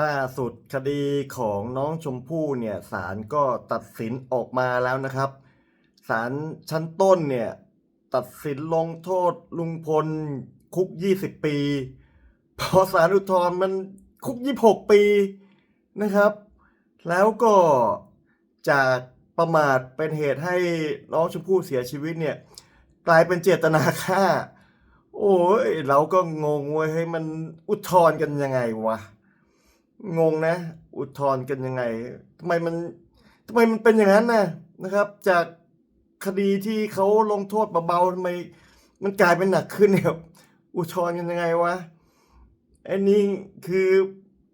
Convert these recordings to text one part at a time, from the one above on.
ล่าสุดคดีของน้องชมพู่เนี่ยศาลก็ตัดสินออกมาแล้วนะครับศาลชั้นต้นเนี่ยตัดสินลงโทษลุงพลคุก 20 ปี พอศาลอุทธรณ์มันคุก 26 ปีนะครับ แล้วก็จากประมาทเป็นเหตุให้น้องชมพู่เสียชีวิตเนี่ยกลายเป็นเจตนาฆ่า โอ้ยเราก็งงเว้ยให้มันอุทธรณ์กันยังไงวะ งงนะ อุทธรณ์กันยังไงทำไมมันทำไมมันเป็นอย่างนั้นนะนะครับ จากคดีที่เขาลงโทษเบาๆทำไม มันกลายเป็นหนักขึ้นเนี่ยอุทธรณ์กันยังไงวะไอ้นี่คือ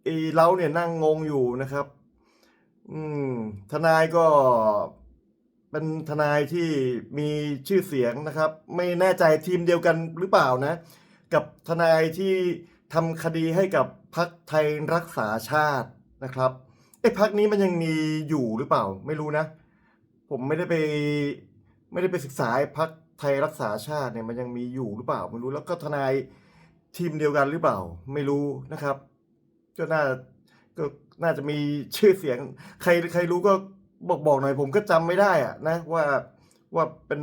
ไอ้เราเนี่ยนั่งงงอยู่นะครับ อืม ทนายก็เป็นทนายที่มีชื่อเสียงนะครับ ไม่แน่ใจทีมเดียวกันหรือเปล่านะ กับทนายที่ทำคดีให้กับ พักไทยรักษาชาตินะครับไอ้พักนี้มันยังมีอยู่หรือเปล่า ไม่รู้นะ ผมไม่ได้ไปไม่ได้ไปศึกษาพักไทยรักษาชาติเนี่ยมันยังมีอยู่หรือเปล่า ไม่รู้แล้วก็ทนายทีมเดียวกันหรือเปล่า ไม่รู้นะครับ ก็น่าก็น่าจะมีชื่อเสียง ใครใครรู้ก็บอกบอกหน่อยผมก็จำไม่ได้อะนะว่าว่าเป็น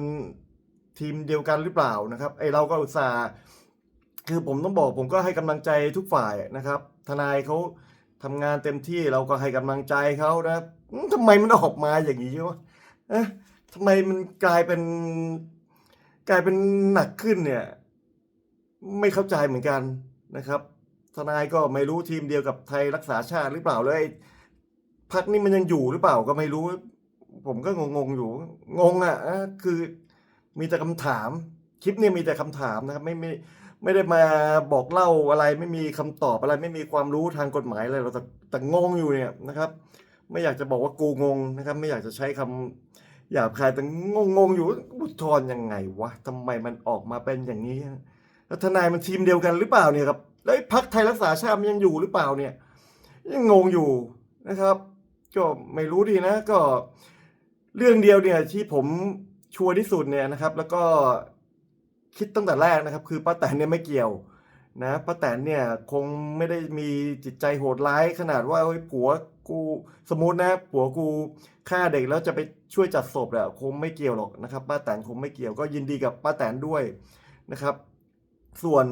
ทีมเดียวกันหรือเปล่านะครับ ไอเราก็อุตส่าห์ คือผมต้องบอกผมก็ให้กำลังใจทุกฝ่ายนะครับ ทนายเขาทำงานเต็มที่เราก็ให้กำลังใจเขานะอืมทำไมมันออกมาอย่างนี้วะเอ๊ะทำไมมันกลายเป็น กลายเป็นหนักขึ้นเนี่ย ไม่เข้าใจเหมือนกันนะครับ ทนายก็ไม่รู้ทีมเดียวกับไทยรักษาชาติหรือเปล่าเลยพักนี้มันยังอยู่หรือเปล่าก็ไม่รู้ ผมก็งงๆอยู่ งงอะอะคือมีแต่คำถาม คลิปเนี่ยมีแต่คำถามนะครับ ไม่ไม่ ไม่ได้มาบอกเล่าอะไรไม่มีคำตอบอะไร ไม่มีความรู้ทางกฎหมายอะไรเราแต่แต่งงอยู่เนี่ยนะครับ ไม่อยากจะบอกว่ากูงงนะครับ ไม่อยากจะใช้คำหยาบคายแต่งงงอยู่อุทธรยังไงวะทำไมมันออกมาเป็นอย่างนี้แล้วทนายมันทีมเดียวกันหรือเปล่าเนี่ยครับแล้วพักไทยรักษาชาติมันยังอยู่หรือเปล่าเนี่ย ยังงงอยู่นะครับ ก็ไม่รู้ดีนะ ก็เรื่องเดียวเนี่ยที่ผมชัวร์ที่สุดเนี่ยนะครับ แล้วก็ คิดตั้งแต่แรกนะครับ คือป้าแตนเนี่ยไม่เกี่ยวนะป้าแตนเนี่ยคงไม่ได้มีจิตใจโหดร้ายขนาดว่าเฮ้ยผัวกูสมมตินะผัวกูฆ่าเด็กแล้วจะไปช่วยจัดศพแหละคงไม่เกี่ยวหรอกนะครับป้าแตนคงไม่เกี่ยวก็ยินดีกับป้าแตนด้วยนะครับ ส่วน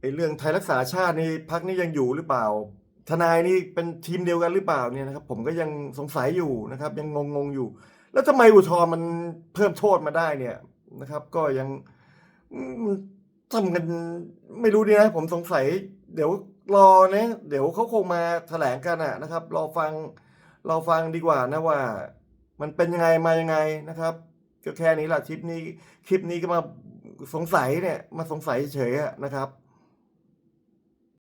ไอ้เรื่องไทยรักษาชาตินี่พักนี้ยังอยู่หรือเปล่า ทนายนี่เป็นทีมเดียวกันหรือเปล่าเนี่ยนะครับ ผมก็ยังสงสัยอยู่นะครับ ยังงงๆอยู่ แล้วทำไมอุทธรมันเพิ่มโทษมาได้เนี่ย นะครับ ก็ยังทำกันไม่รู้ดีนะ ผมสงสัย เดี๋ยวรอเนี่ยเดี๋ยวเขาคงมาแถลงกันอะนะครับรอฟังรอฟังดีกว่านะว่า มันเป็นยังไงมายังไงนะครับก็แค่นี้แหละคลิปนี้คลิปนี้ก็มาสงสัยเนี่ย มาสงสัยเฉยๆนะครับ